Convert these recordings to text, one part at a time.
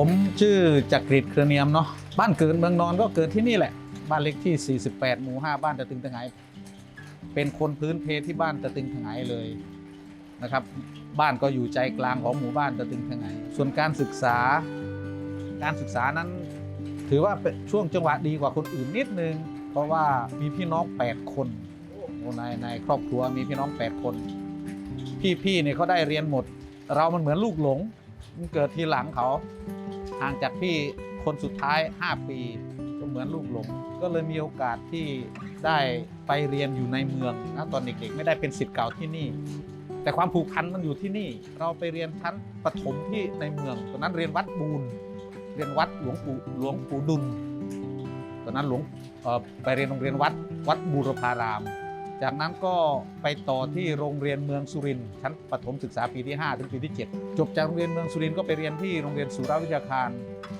ผมชื่อจักริดเครือเนียมเนาะบ้านเกิดเมืองนอนก็เกิดที่นี่แหละ บ้านเล็กที่ 48 หมู่ 5 บ้านตะตึงตะไงเป็นคนพื้นเพที่บ้านตะตึงตะไงเลยนะครับ บ้านก็อยู่ใจกลางของหมู่บ้านตะตึงตะไงส่วนการศึกษา การศึกษานั้น ถือว่าเป็นช่วงจังหวะดีกว่าคนอื่นนิดนึง เพราะว่ามีพี่น้อง 8 คนโอ้ในในครอบครัวมีพี่น้อง 8 คน พี่ๆเนี่ยเขาได้เรียนหมด เรามันเหมือนลูกหลงมันเกิดทีหลังเขา ห่างจากพี่คนสุดท้าย 5 ปีก็เหมือนลูกหลงก็เลยมีโอกาสที่ได้ไปเรียนอยู่ในเมืองนะตอนเด็กๆ ไม่ได้เป็นศิษย์เก่าที่นี่ แต่ความผูกพันมันอยู่ที่นี่ เราไปเรียนชั้นประถมที่ในเมืองตอนนั้นเรียนวัดบูนเรียนวัดหลวงปู่หลวงปู่ดุลตอนนั้นหลวงไปเรียนโรงเรียนวัดวัดบูรพาราม จากนั้นก็ไปต่อที่โรงเรียนเมืองสุรินทร์ชั้นประถมศึกษาปีที่ 5 ถึงปีที่ 7 จบจากโรงเรียนเมืองสุรินทร์ก็ไปเรียนที่โรงเรียนสุรวิทยาคาร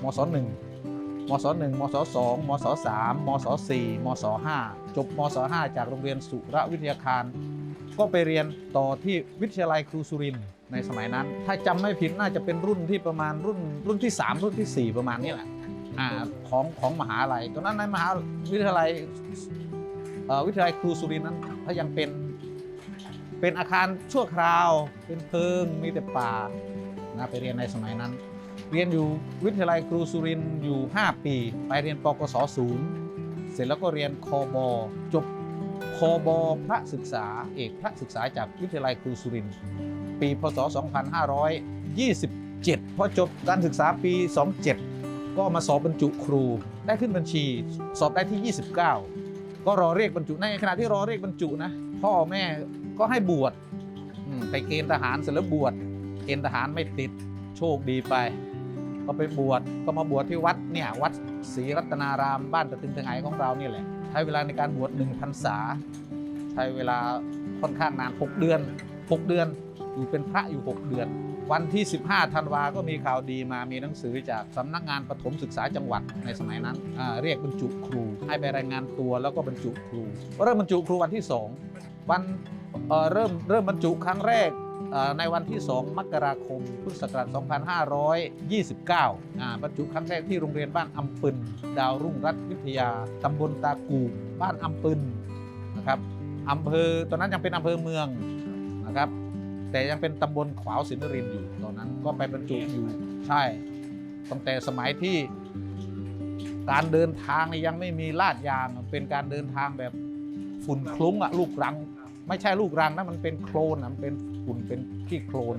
มศ1มศ1มศ2มศ3มศ4มศ5จบมศ5จากโรงเรียนสุรวิทยาคาร ก็ไปเรียนต่อที่วิทยาลัยครูสุรินทร์ในสมัยนั้น ถ้าจำไม่ผิดน่าจะเป็นรุ่นที่ประมาณรุ่นรุ่นที่ 3 รุ่นทีสี่4 ประมาณนี้แหละอ่าของของมหาลัยตอนนั้นในมหาวิทยาลัย วิทยาลัยครูสุรินทร์นั้นถ้ายังเป็นเป็นอาคารชั่วคราว เป็นเพิงมีแต่ป่านะไปเรียนในสมัยนั้น เรียนอยู่วิทยาลัยครูสุรินทร์อยู่ 5 ปี ไปเรียนปกศศูนย์เสร็จแล้วก็เรียนคอบอจบคบพระศึกษาเอกพระศึกษาจากวิทยาลัยครูสุรินทร์ปีพศ 2527 พอจบการศึกษาปี 27 ก็มาสอบบรรจุครูได้ขึ้นบัญชีสอบได้ที่ 29 ก็รอเรียกบรรจุในขณะที่รอเรียกบรรจุนะพ่อแม่ก็ให้บวชไปเกณฑ์ทหารเสร็จแล้วบวชเกณฑ์ทหารไม่ติดโชคดีไป ก็ไปบวชก็มาบวชที่วัดเนี่ยวัดศรีรัตนารามบ้านตะตึงตะไงของเราเนี่ยแหละใช้เวลาในการบวชหนึ่งพรรษา ใช้เวลาค่อนข้างนาน 6 เดือน 6 เดือน อยู่เป็นพระอยู่ 6 เดือน วันที่ 15 ธันวาก็มีข่าวดีมามีหนังสือจากสำนักงานปฐมศึกษาจังหวัดในสมัยนั้นเรียกบรรจุครู ให้ไปรายงานตัวแล้วก็บรรจุครูเริ่มบรรจุครูวันที่ 2 วันเเริ่มเริ่มบรรจุครั้งแรกในวันที่ 2 มกราคม พุทธศักราช 2529อ่าบรรจุครั้งแรกที่โรงเรียนบ้านอำปึนดาวรุ่งรัฐวิทยา ตำบลตากูบ้านอำปึนนะครับอำเภอตอนนั้นยังเป็นอำเภอเมืองนะครับ แต่ยังเป็นตำบลขวาวสินนรินทร์อยู่ตอนนั้นก็ไปบรรจุอยู่ใช่ตั้งแต่สมัยที่การเดินทางนี่ยังไม่มีลาดยางเป็นการเดินทางแบบฝุ่นคลุ้งอะลูกรัง ไม่ใช่ลูกรังนะมันเป็นโคลนอะมันเป็นฝุ่นเป็นขี้โคลน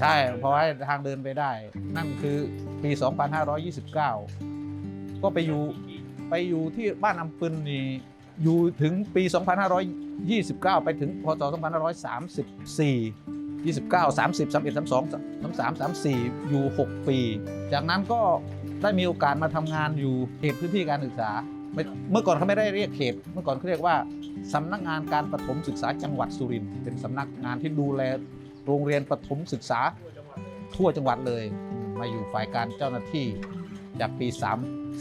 ใช่เพราะให้ทางเดินไปได้ นั่นคือปี 2529 ก็ไปอยู่ไปอยู่ที่บ้านอำปึนนี่ อยู่ถึงปี 2529 ไปถึงพศ 2534 29 30 31 32 33 34 อยู่ 6 ปี จากนั้นก็ได้มีโอกาสมาทำงานอยู่เขตพื้นที่การศึกษา เมื่อก่อนเขาไม่ได้เรียกเขต เมื่อก่อนเขาเรียกว่าสำนักงานการประถมศึกษาจังหวัดสุรินทร์เป็นสำนักงานที่ดูแลโรงเรียนประถมศึกษาทั่วจังหวัดเลย มาอยู่ฝ่ายการเจ้าหน้าที่จากปี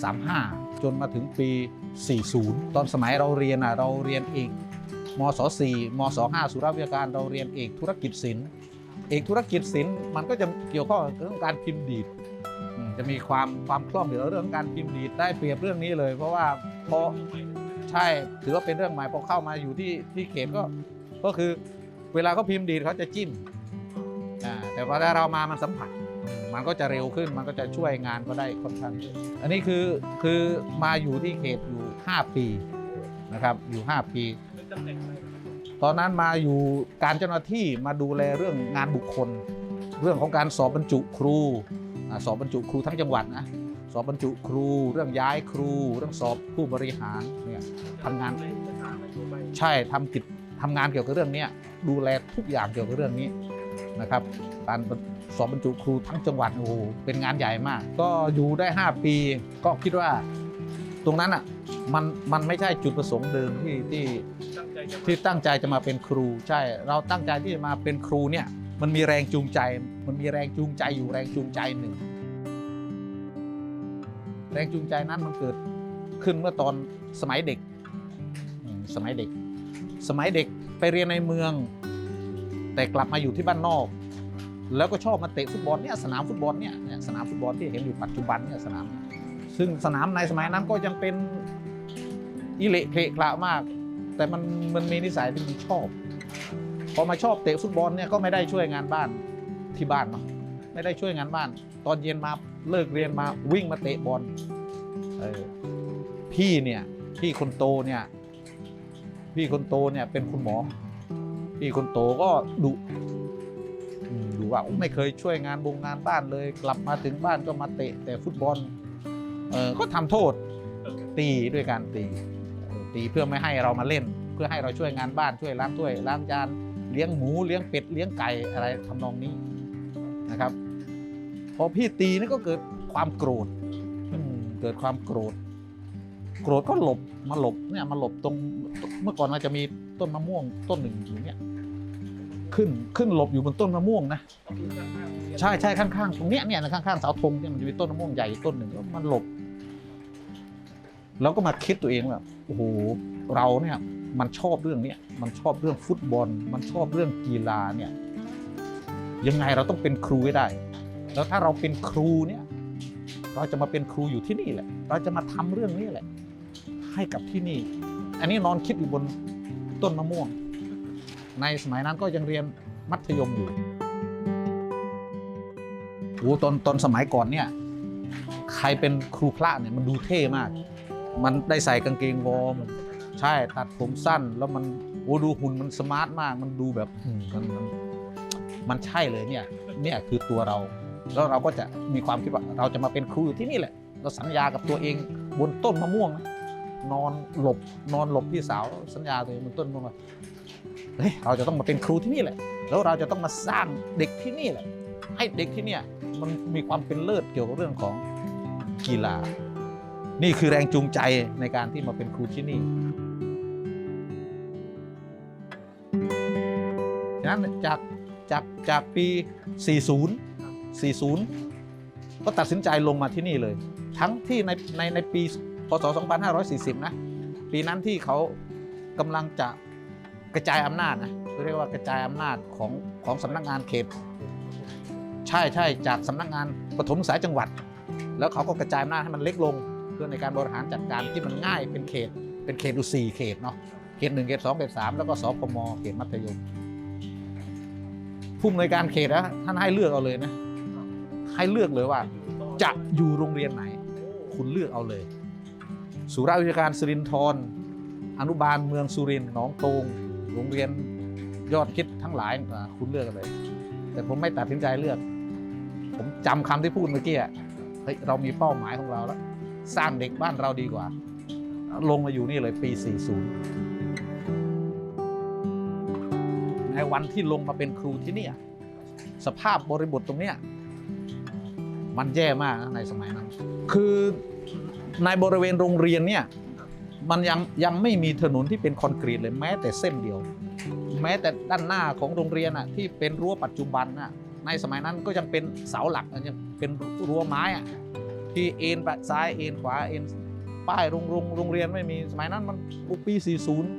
3 35 จนมาถึงปี 40 ตอนสมัยเราเรียนอะเราเรียนเอกมศ4มศ5สุรวิทยาการเราเรียนเอกธุรกิจศิลป์เอกธุรกิจศิลป์มันก็จะเกี่ยวข้องกับเรื่องการพิมพ์ดีดจะมีความความคล่องเกี่ยวกับเรื่องการพิมพ์ดีดได้เปรียบเรื่องนี้เลย เพราะว่าพอใช่ถือว่าเป็นเรื่องใหม่พอเข้ามาอยู่ที่ที่เขตก็ก็คือเวลาเขาพิมพ์ดีดเขาจะจิ้มแต่พอได้เรามามันสัมผัส มันก็จะเร็วขึ้นมันก็จะช่วยงานก็ได้ค่อนข้างเยอะอันนี้คือคือมาอยู่ที่เขตอยู่ 5 ปีนะครับอยู่ 5 ปี ตอนนั้นมาอยู่การเจ้าหน้าที่มาดูแลเรื่องงานบุคคล เรื่องของการสอบบรรจุครูสอบบรรจุครูทั้งจังหวัดนะสอบบรรจุครู เรื่องย้ายครู เรื่องสอบผู้บริหารเนี่ยทำงานใช่ทำกิจทำงานเกี่ยวกับเรื่องนี้ดูแลทุกอย่างเกี่ยวกับเรื่องนี้ นะครับการสอบบรรจุครูทั้งจังหวัดโอ้โหเป็นงานใหญ่มาก ก็อยู่ได้ 5 ปีก็คิดว่าตรงนั้นอะมันมันไม่ใช่จุดประสงค์เดิมที่ที่ที่ตั้งใจจะมาเป็นครู ใช่ เราตั้งใจที่จะมาเป็นครูเนี่ยมันมีแรงจูงใจ มันมีแรงจูงใจอยู่แรงจูงใจหนึ่ง แรงจูงใจนั้นมันเกิดขึ้นเมื่อตอนสมัยเด็ก สมัยเด็ก สมัยเด็กไปเรียนในเมือง แต่กลับมาอยู่ที่บ้านนอก แล้วก็ชอบมาเตะฟุตบอลเนี่ยสนามฟุตบอลเนี่ยสนามฟุตบอลที่เห็นอยู่ปัจจุบันเนี่ยสนาม ซึ่งสนามในสมัยนั้นก็ยังเป็นอิเละเคละคละมาก แต่มันมันมีนิสัยที่มันชอบ พอมาชอบเตะฟุตบอลเนี่ยก็ไม่ได้ช่วยงานบ้านที่บ้านเนาะไม่ได้ช่วยงานบ้าน ตอนเย็นมาเลิกเรียนมาวิ่งมาเตะบอลเออพี่เนี่ยพี่คนโตเนี่ยพี่คนโตเนี่ยเป็นคุณหมอ พี่คนโตก็ดุดูว่าไม่เคยช่วยงานบงงานบ้านเลย กลับมาถึงบ้านก็มาเตะแต่ฟุตบอลเออก็ทำโทษตีด้วยการตี ตีเพื่อไม่ให้เรามาเล่น เพื่อให้เราช่วยงานบ้านช่วยล้างถ้วยล้างจานเลี้ยงหมูเลี้ยงเป็ดเลี้ยงไก่อะไรทำนองนี้นะครับ พอพี่ตีนี่ก็เกิดความโกรธเกิดความโกรธ โกรธก็หลบมาหลบเนี่ยมาหลบตรงเมื่อก่อนมันจะมี ต้นมะม่วงต้นหนึ่งอยู่เนี่ยขึ้นขึ้นหลบอยู่บนต้นมะม่วงนะใช่ใช่ข้างๆตรงเนี้ยเนี่ยนข้างๆเสาธงเนี่ยมันจะมีต้นมะม่วงใหญ่ต้นหนึ่งแล้วมันหลบเราก็มาคิดตัวเองว่าโอ้โหเราเนี่ยมันชอบเรื่องเนี้ยมันชอบเรื่องฟุตบอล มันชอบเรื่องกีฬาเนี่ยยังไงเราต้องเป็นครูให้ได้ แล้วถ้าเราเป็นครูเนี่ยเราจะมาเป็นครูอยู่ที่นี่แหละ เราจะมาทำเรื่องนี้แหละ ให้กับที่นี่ อันนี้นอนคิดอยู่บน ต้นมะม่วง ในสมัยนั้นก็ยังเรียนมัธยมอยู่โอ้ตอนตอนสมัยก่อนเนี่ยใครเป็นครูพระเนี่ยมันดูเท่มาก มันได้ใส่กางเกงวอร์มใช่ตัดผมสั้นแล้วมันโอ้ดูหุ่นมันสมาร์ทมาก มันดูแบบมมันมันมันใช่เลยเนี่ยเนี่ยคือตัวเรา แล้วเราก็จะมีความคิดว่าเราจะมาเป็นครูอยู่ที่นี่แหละ เราสัญญากับตัวเองบนต้นมะม่วงนะ นอนหลบนอนหลบพี่สาวสัญญาตัวเองบนต้นมะม่วงว่าเฮ้ยเราจะต้องมาเป็นครูที่นี่แหละ แล้วเราจะต้องมาสร้างเด็กที่นี่แหละ ให้เด็กที่เนี่ยมันมีความเป็นเลิศเกี่ยวกับเรื่องของกีฬา นี่คือแรงจูงใจในการที่มาเป็นครูที่นี่นั้นจากจากจากปี 40 40 ก็ตัดสินใจลงมาที่นี่เลย ทั้งที่ในในในปี พศ 2540 นะ ปีนั้นที่เขากำลังจะกระจายอำนาจนะเรียกว่ากระจายอำนาจของของสำนักงานเขต ใช่ใช่จากสำนักงานปฐมศึกษาจังหวัด แล้วเขาก็กระจายอำนาจให้มันเล็กลง เพื่อในการบริหารจัดการที่มันง่ายเป็นเขต เป็นเขตอยู่สี่เขตเนาะเขตหนึ่งเขตสองเขตสามแล้วก็สพมเขตมัธยมผู้อำนวยการเขตนะท่านให้เลือกเอาเลยนะให้เลือกเลยว่า จะอยู่โรงเรียนไหน คุณเลือกเอาเลย สุราวิชาการสิรินทรอนุบาลเมืองสุรินทร์หนองโตงโรงเรียนยอดคิดทั้งหลายคุณเลือกเลย แต่ผมไม่ตัดสินใจเลือก ผมจำคำที่พูดเมื่อกี้อะเฮ้ยเรามีเป้าหมายของเราแล้ว สร้างเด็กบ้านเราดีกว่า ลงมาอยู่นี่เลยปี 40 ในวันที่ลงมาเป็นครูที่นี่สภาพบริบทตรงเนี้ย มันแย่มากนะในสมัยนั้น คือในบริเวณโรงเรียนเนี่ยมันยังยังไม่มีถนนที่เป็นคอนกรีตเลยแม้แต่เส้นเดียว แม้แต่ด้านหน้าของโรงเรียนอะที่เป็นรั้วปัจจุบันน่ะในสมัยนั้นก็ยังเป็นเสาหลักยังเป็นรั้วไม้อะที่เอ็นไปซ้ายเอ็นขวาเอ็นป้ายโรงโรงโรงเรียนไม่มีสมัยนั้นมันปี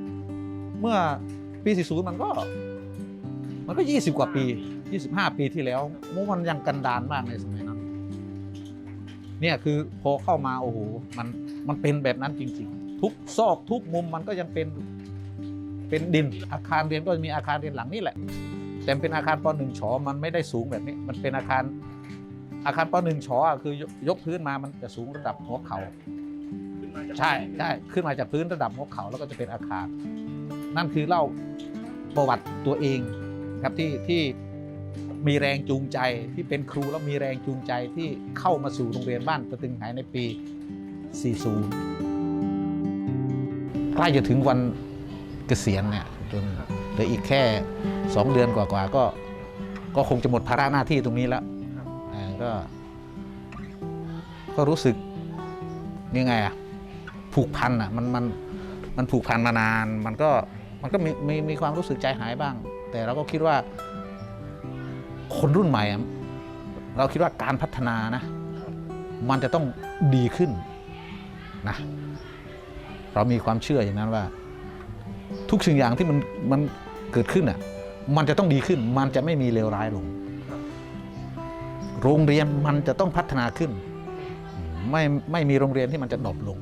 40 เมื่อปี 40 มันก็ มันก็ 20 กว่าปี 25 ปีที่แล้วมันยังกันดานมากในสมัยนั้น เนี่ยคือพอเข้ามาโอ้โหมันมันเป็นแบบนั้นจริงๆ ทุกซอกทุกมุมมันก็ยังเป็นเป็นดินอาคารเรียนก็จะมีอาคารเรียนหลังนี่แหละ แต่เป็นอาคารปหนึ่งฉอมันไม่ได้สูงแบบนี้ มันเป็นอาคารอาคารปหนึ่งฉออะคือยกยกพื้นมามันจะสูงระดับหัวเขา่าใช่ใช่ขึ้นมาจากพื้นระดับหัวเขาแล้วก็จะเป็นอาคาร นั่นคือเล่าประวัติตัวเองครับที่ที่ มีแรงจูงใจ ที่เป็นครูแล้วมีแรงจูงใจที่เข้ามาสู่โรงเรียนบ้านตะตึงหายในปี 40 ใกล้จะถึงวันเกษียณเนี่ยจนเหลืออีกแค่ 2 เดือนกว่าๆก็ก็คงจะหมดภาระหน้าที่ตรงนี้แล้วก็ก็รู้สึกยังไงอะผูกพันอะมันมันมันผูกพันมานาน มันก็มันก็มีมีมีความรู้สึกใจหายบ้าง แต่เราก็คิดว่า คนรุ่นใหม่เราคิดว่าการพัฒนานะ มันจะต้องดีขึ้นนะเรามีความเชื่ออย่างนั้นว่า ทุกสิ่งอย่างที่มันมันเกิดขึ้นอะมันจะต้องดีขึ้น มันจะไม่มีเลวร้ายลง โรงเรียนมันจะต้องพัฒนาขึ้น ไม่ไม่มีโรงเรียนที่มันจะดรอปลง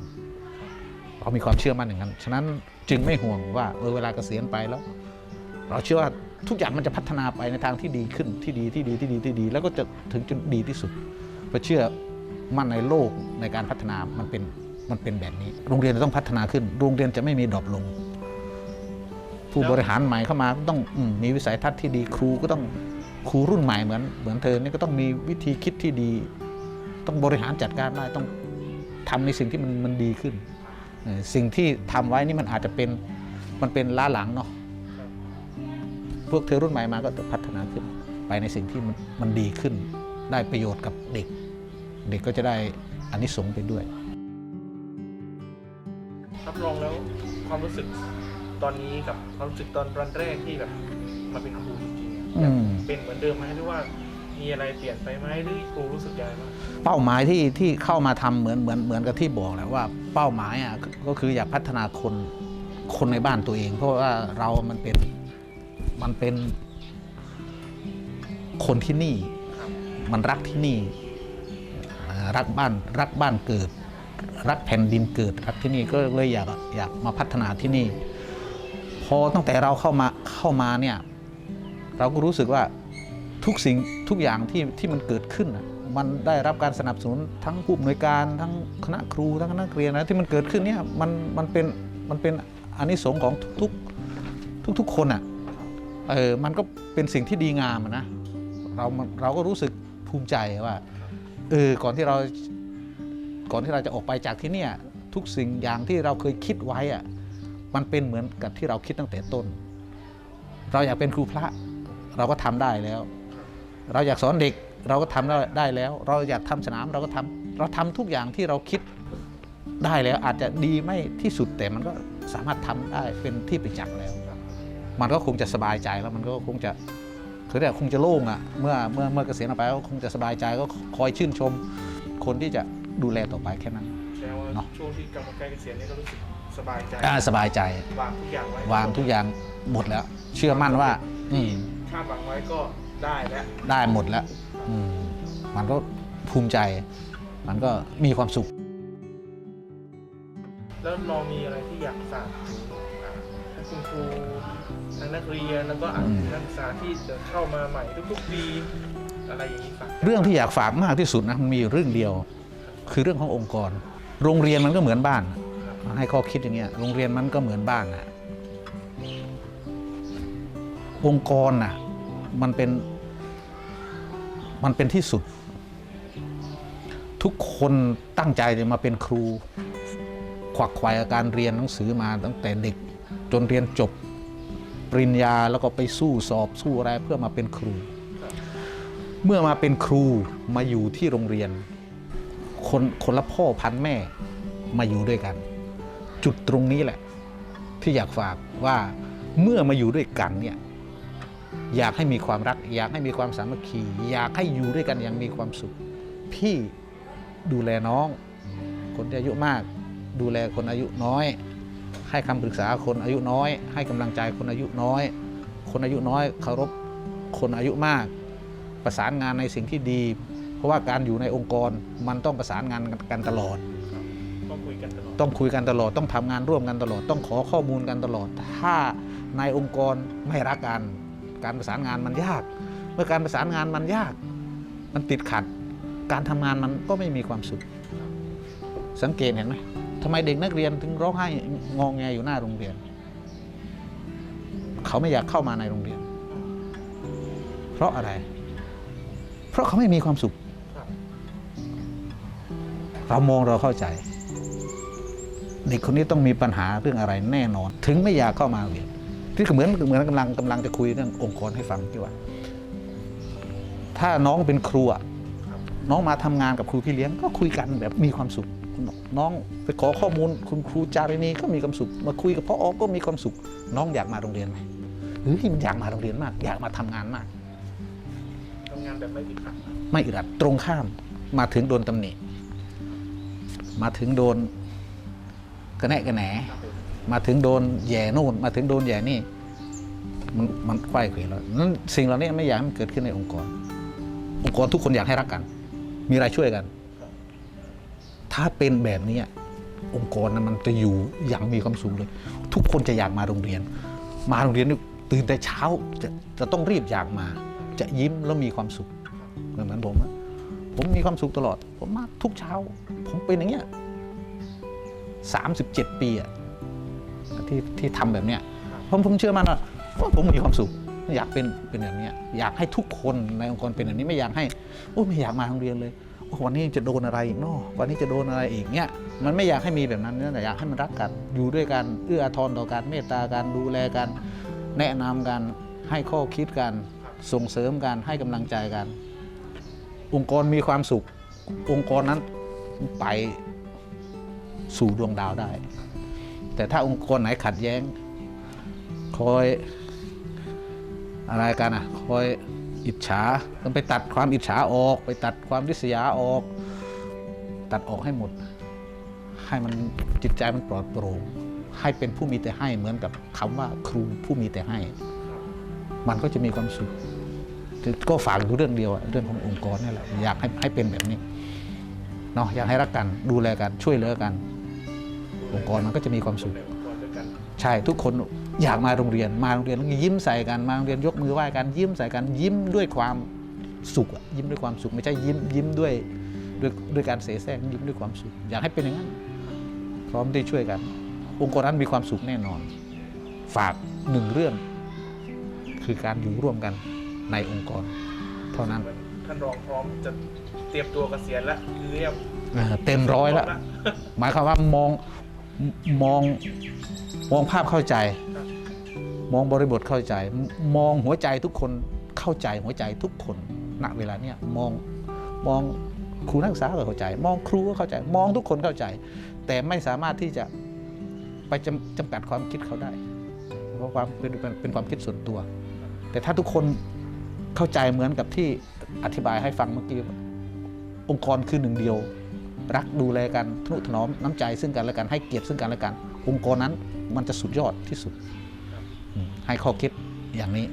เรามีความเชื่อมั่นอย่างนั้น ฉะนั้นจึงไม่ห่วงว่าเออเวลาเกษียณไปแล้ว เราเชื่อว่า ทุกอย่างมันจะพัฒนาไปในทางที่ดีขึ้นที่ดีที่ดีที่ดีที่ดี แล้วก็จะถึงจุดดีที่สุดเพราะเชื่อมั่นในโลกในการพัฒนามันเป็นมันเป็นแบบนี้ โรงเรียนจะต้องพัฒนาขึ้น โรงเรียนจะไม่มีดรอปลง ผู้บริหารใหม่เข้ามาต้องอมมีวิสัยทัศน์ที่ดีครูก็ต้องครูรุ่นใหม่เหมือนเหมือนเธอนี่ก็ต้องมีวิธีคิดที่ดี ต้องบริหารจัดการได้ต้องทำในสิ่งที่มันมันดีขึ้น สิ่งที่ทำไว้นี่มันอาจจะเป็นมันเป็นล้าหลังเนาะ พวกเธอรุ่นใหม่มาก็จะพัฒนาขึ้น ไปในสิ่งที่มันมันดีขึ้น ได้ประโยชน์กับเด็ก เด็กก็จะได้อานิสงส์ไปด้วยรับรองแล้วความรู้สึกตอนนี้กับความรู้สึกตอนวันแรกที่แบบมาเป็นครูจริงๆอือะมเป็นเหมือนเดิมไหมหรือว่ามีอะไรเปลี่ยนไปไหมหรือครูรู้สึกยังไงบ้างเป้าหมายที่ที่เข้ามาทำเหมือนเหมือนเหมือนกับที่บอกแหละว่าเป้าหมายอะก็ก็คืออยากพัฒนาคนคนในบ้านตัวเอง เพราะว่าเรามันเป็น มันเป็นคนที่นี่ มันรักที่นี่อ่ารักบ้านรักบ้านเกิด รักแผ่นดินเกิด รักที่นี่ก็เลยอยากอยากมาพัฒนาที่นี่ พอตั้งแต่เราเข้ามาเข้ามาเนี่ย เราก็รู้สึกว่าทุกสิ่งทุกอย่างที่ที่มันเกิดขึ้นน่ะมันได้รับการสนับสนุนทั้งผู้อำนวยการทั้งคณะครูทั้งนักเรียนนะที่มันเกิดขึ้นเนี่ยมันมันเป็นมันเป็นอานิสงส์ของทุกๆทุกๆคนอะ เออมันก็เป็นสิ่งที่ดีงามนะเราเราก็รู้สึกภูมิใจว่าเออก่อนที่เราก่อนที่เราจะออกไปจากที่เนี่ยทุกสิ่งอย่างที่เราเคยคิดไว้อะมันเป็นเหมือนกับที่เราคิดตั้งแต่ต้น เราอยากเป็นครูพระเราก็ทำได้แล้ว เราอยากสอนเด็กเราก็ทำได้ได้แล้ว เราอยากทำสนามเราก็ทำเราทำทุกอย่างที่เราคิดได้แล้วอาจจะดีไม่ที่สุดแต่มันก็สามารถทำได้เป็นที่ประจักษ์แล้ว มันก็คงจะสบายใจแล้วมันก็คงจะคือแต่คงจะโล่งอะเมื่อเมื่อเมื่อเกษียณออกไปก็คงจะสบายใจก็คอยชื่นชม คนที่จะดูแลต่อไปแค่นั้นแสดงว่าเนอะช่วงที่กำลังใกล้เกษียณนี่ก็รู้สึกสบายใจอ่าสบายใจ วางทุกอย่างไว้วางทุกอย่างหมดแล้ว เชื่อมั่นว่าอืมคาดหวังไว้ก็ได้แล้วได้หมดแล้วอืมมันก็ภูมิใจ มันก็มีความสุข แล้วน้องมีอะไรที่อยากฝากถึงอ่า คุณครูทั้งนักเรียนแล้วก็อะอืมนักศึกษาที่เดินเข้ามาใหม่ทุกๆปีอะไรอย่างนี้ฝากเรื่องที่อยากฝากมากที่สุดนะมันมีอยู่เรื่องเดียว คือเรื่องขององค์กร โรงเรียนมันก็เหมือนบ้าน ให้ข้อคิดอย่างเงี้ยโรงเรียนมันก็เหมือนบ้านนะองค์กรน่ะมันเป็นมันเป็นที่สุด ทุกคนตั้งใจจะมาเป็นครู ขวักไขว่กับการเรียนหนังสือมาตั้งแต่เด็ก จนเรียนจบปริญญาแล้วก็ไปสู้สอบสู้อะไรเพื่อมาเป็นครู เมื่อมาเป็นครูมาอยู่ที่โรงเรียน คนคนละพ่อพันแม่มาอยู่ด้วยกัน จุดตรงนี้แหละ ที่อยากฝากว่าเมื่อมาอยู่ด้วยกันเนี่ยอยากให้มีความรัก อยากให้มีความสามัคคี อยากให้อยู่ด้วยกันอย่างมีความสุข พี่ดูแลน้อง คนที่อายุมาก ดูแลคนอายุน้อย ให้คำปรึกษาคนอายุน้อย ให้กำลังใจคนอายุน้อย คนอายุน้อยเคารพคนอายุมาก ประสานงานในสิ่งที่ดี เพราะว่าการอยู่ในองค์กรมันต้องประสานงานกันตลอด ต้องคุยกันตลอด ต้องคุยกันตลอด ต้องทำงานร่วมกันตลอด ต้องขอข้อมูลกันตลอด ถ้าในองค์กรไม่รักกัน การประสานงานมันยาก เมื่อการประสานงานมันยาก มันติดขัด การทำงานมันก็ไม่มีความสุข สังเกตเห็นไหม ทำไมเด็กนักเรียนถึงร้องไห้งองแงอยู่หน้าโรงเรียน เขาไม่อยากเข้ามาในโรงเรียน เพราะอะไร เพราะเขาไม่มีความสุข เรามองเราเข้าใจ เด็กคนนี้ต้องมีปัญหาเรื่องอะไรแน่นอน ถึงไม่อยากเข้ามาเรียนที่เหมือนเหมือนกำลังกำลังจะคุยเรื่ององค์กรให้ฟังที่ว่า ถ้าน้องเป็นครูน้องมาทำงานกับครูพี่เลี้ยงก็คุยกันแบบมีความสุข น้องไปขอข้อมูลคุณครูจารินีก็มีความสุข มาคุยกับพ่ออก็มีความสุข น้องอยากมาโรงเรียนไหมหรือที่มันอยากมาโรงเรียนมาก อยากมาทำงานมากทำงานแบบไม่ติดขัดไม่อึดอัดตรงข้าม มาถึงโดนตำหนิมาถึงโดนกระแนะกระแหนครับผมมาถึงโดนแย่นู่นมาถึงโดนแย่นี่มันมันไขว้เขวแล้วนั้นสิ่งเหล่านี้ไม่อยากให้มันเกิดขึ้นในองค์กร องค์กรทุกคนอยากให้รักกัน มีอะไรช่วยกัน ถ้าเป็นแบบนี้องค์กรนั้นมันจะอยู่อย่างมีความสุขเลย ทุกคนจะอยากมาโรงเรียน มาโรงเรียนตื่นแต่เช้าจะจะต้องรีบอยากมา จะยิ้มแล้วมีความสุขเหมือนผมอะผมมีความสุขตลอด ผมมาทุกเช้า ผมเป็นอย่างเงี้ยสามสิบเจ็ดปีอะที่ที่ทำแบบเนี้ยผมผมเชื่อมันว่าผมมีความสุขอยากเป็นเป็นแบบเนี้ยอยากให้ทุกคนในองค์กรเป็นแบบนี้ไม่อยากให้โอ้ไม่อยากมาโรงเรียนเลย วันนี้จะโดนอะไรอีกเนาะวันนี้จะโดนอะไรอีกเนี่ยมันไม่อยากให้มีแบบนั้นนะแต่อยากให้มันรักกัน อยู่ด้วยกันเอื้ออาทรต่อกันเมตตากันดูแลกัน แนะนำกันให้ข้อคิดกัน ส่งเสริมกันให้กำลังใจกัน องค์กรมีความสุข องค์กรนั้นไปสู่ดวงดาวได้ แต่ถ้าองค์กรไหนขัดแย้ง คอยอะไรกันอะคอย อิจฉาต้องไปตัดความอิจฉาออก ไปตัดความริษยาออก ตัดออกให้หมด ให้มันจิตใจมันปลอดโปร่งให้เป็นผู้มีแต่ให้เหมือนกับคำว่าครูผู้มีแต่ให้ มันก็จะมีความสุขก็ฝากดูเรื่องเดียวเรื่องขององค์กรนี่แหละอยากให้ให้เป็นแบบนี้เนาะอยากให้รักกันดูแลกันช่วยเหลือกัน องค์กรมันก็จะมีความสุข ใช่ทุกคน อยากมาโรงเรียนมาโรงเรียนแล้วยิ้มใส่กันมาโรงเรียนยกมือไหว้กันยิ้มใส่กันยิ้มด้วยความสุขอะยิ้มด้วยความสุขไม่ใช่ยิ้มยิ้มด้วยด้วยด้วยการเสแสร้งยิ้มด้วยความสุข อยากให้เป็นอย่างนั้นพร้อมที่ช่วยกัน องค์กรนั้นมีความสุขแน่นอน ฝากหนึ่งเรื่อง คือการอยู่ร่วมกันในองค์กร เท่านั้นเหมือนท่านรองพร้อมจะเตรียมตัวเกษียณแล้วคือเรียบเออเต็มร้อยแล้วหมายความว่ามองมองมองภาพเข้าใจ มองบริบทเข้าใจ มองหัวใจทุกคนเข้าใจหัวใจทุกคนณเวลาเนี้ยมองมองครูนักศึกษาก็เข้าใจ มองครูก็เข้าใจ มองทุกคนเข้าใจ แต่ไม่สามารถที่จะไปจำจำกัดความคิดเขาได้ เพราะความเป็นเป็นเป็นความคิดส่วนตัว แต่ถ้าทุกคนเข้าใจเหมือนกับที่อธิบายให้ฟังเมื่อกี้องค์กรคือหนึ่งเดียว รักดูแลกันทนุถนอมน้ำใจซึ่งกันและกันให้เกียรติซึ่งกันและกัน องค์กรนั้นมันจะสุดยอดที่สุด ให้ข้อคิดอย่างนี้